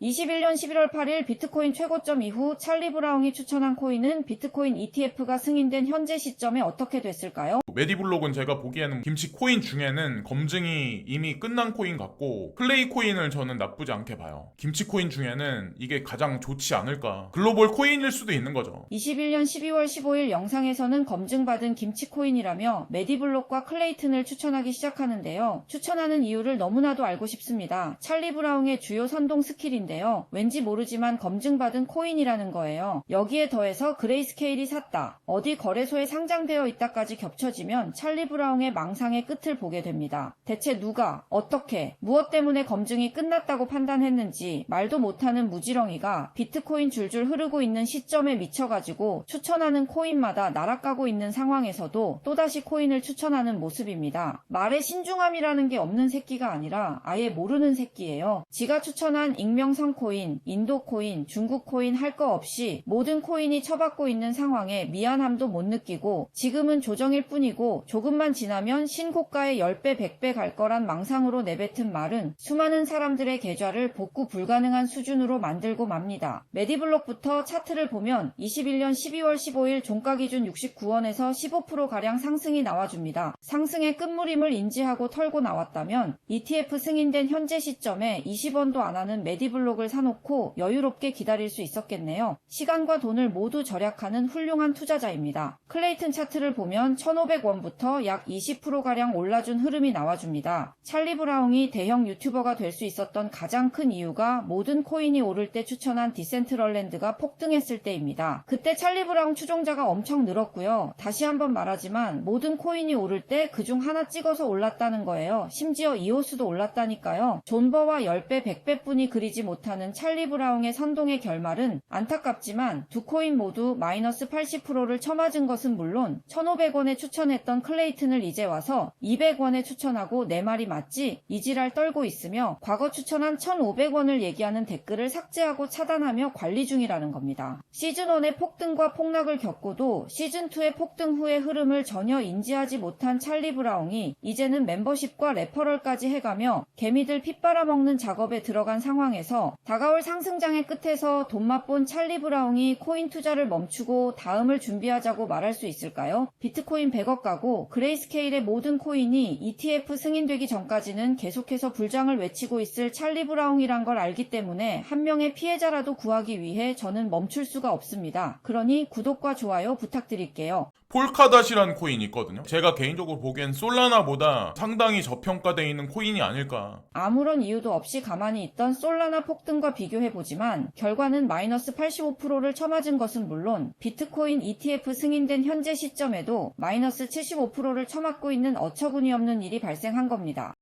21년 11월 8일 비트코인 최고점 이후 찰리 브라운이 추천한 코인은 비트코인 ETF가 승인된 현재 시점에 어떻게 됐을까요? 메디블록은 제가 보기에는 김치 코인 중에는 검증이 이미 끝난 코인 같고 플레이 코인을 저는 나쁘지 않게 봐요. 김치 코인 중에는 이게 가장 좋지 않을까. 글로벌 코인일 수도 있는 거죠. 21년 12월 15일 영상에서는 검증받은 김치 코인이라며 메디블록과 클레이튼을 추천하기 시작하는데요. 추천하는 이유를 너무나도 알고 싶습니다. 찰리 브라운의 주요 선동 스킬인 데요. 왠지 모르지만 검증받은 코인이라는 거예요. 여기에 더해서 그레이스케일이 샀다. 어디 거래소에 상장되어 있다까지 겹쳐지면 찰리 브라운의 망상의 끝을 보게 됩니다. 대체 누가, 어떻게, 무엇 때문에 검증이 끝났다고 판단했는지 말도 못하는 무지렁이가 비트코인 줄줄 흐르고 있는 시점에 미쳐가지고 추천하는 코인마다 날아가고 있는 상황에서도 또다시 코인을 추천하는 모습입니다. 말에 신중함이라는 게 없는 새끼가 아니라 아예 모르는 새끼예요. 지가 추천한 익명 성 코인, 인도 코인, 중국 코인 할 거 없이 모든 코인이 처받고 있는 상황에 미안함도 못 느끼고 지금은 조정일 뿐이고 조금만 지나면 신고가의 10배, 100배 갈 거란 망상으로 내뱉은 말은 수많은 사람들의 계좌를 복구 불가능한 수준으로 만들고 맙니다. 메디블록부터 차트를 보면 21년 12월 15일 종가 기준 69원에서 15%가량 상승이 나와줍니다. 상승의 끝물임을 인지하고 털고 나왔다면 ETF 승인된 현재 시점에 20원도 안 하는 메디블록 을 사놓고 여유롭게 기다릴 수 있었겠네요. 시간과 돈을 모두 절약하는 훌륭한 투자자입니다. 클레이튼 차트를 보면 1,500원부터 약 20%가량 올라준 흐름이 나와줍니다. 찰리 브라운이 대형 유튜버가 될 수 있었던 가장 큰 이유가 모든 코인이 오를 때 추천한 디센트럴랜드가 폭등했을 때입니다. 그때 찰리 브라운 추종자가 엄청 늘었고요. 다시 한번 말하지만 모든 코인이 오를 때 그중 하나 찍어서 올랐다는 거예요. 심지어 이오스도 올랐다니까요. 존버와 10배, 100배 뿐이 그리지 못 하는 찰리 브라운의 선동의 결말은 안타깝지만 두 코인 모두 마이너스 80%를 쳐맞은 것은 물론 1,500원에 추천했던 클레이튼을 이제 와서 200원에 추천하고 내 말이 맞지? 이지랄 떨고 있으며 과거 추천한 1,500원을 얘기하는 댓글을 삭제하고 차단하며 관리 중이라는 겁니다. 시즌1의 폭등과 폭락을 겪고도 시즌2의 폭등 후의 흐름을 전혀 인지하지 못한 찰리 브라운이 이제는 멤버십과 레퍼럴까지 해가며 개미들 핏 빨아먹는 작업에 들어간 상황에서 다가올 상승장의 끝에서 돈 맛본 찰리 브라운이 코인 투자를 멈추고 다음을 준비하자고 말할 수 있을까요? 비트코인 100억 가고 그레이스케일의 모든 코인이 ETF 승인되기 전까지는 계속해서 불장을 외치고 있을 찰리 브라운이란 걸 알기 때문에 한 명의 피해자라도 구하기 위해 저는 멈출 수가 없습니다. 그러니 구독과 좋아요 부탁드릴게요. 폴카닷이라는 코인이 있거든요. 제가 개인적으로 보기엔 솔라나보다 상당히 저평가되어 있는 코인이 아닐까. 아무런 이유도 없이 가만히 있던 솔라나 폭등과 비교해보지만 결과는 마이너스 85%를 쳐맞은 것은 물론 비트코인 ETF 승인된 현재 시점에도 마이너스 75%를 쳐맞고 있는 어처구니 없는 일이 발생한 겁니다.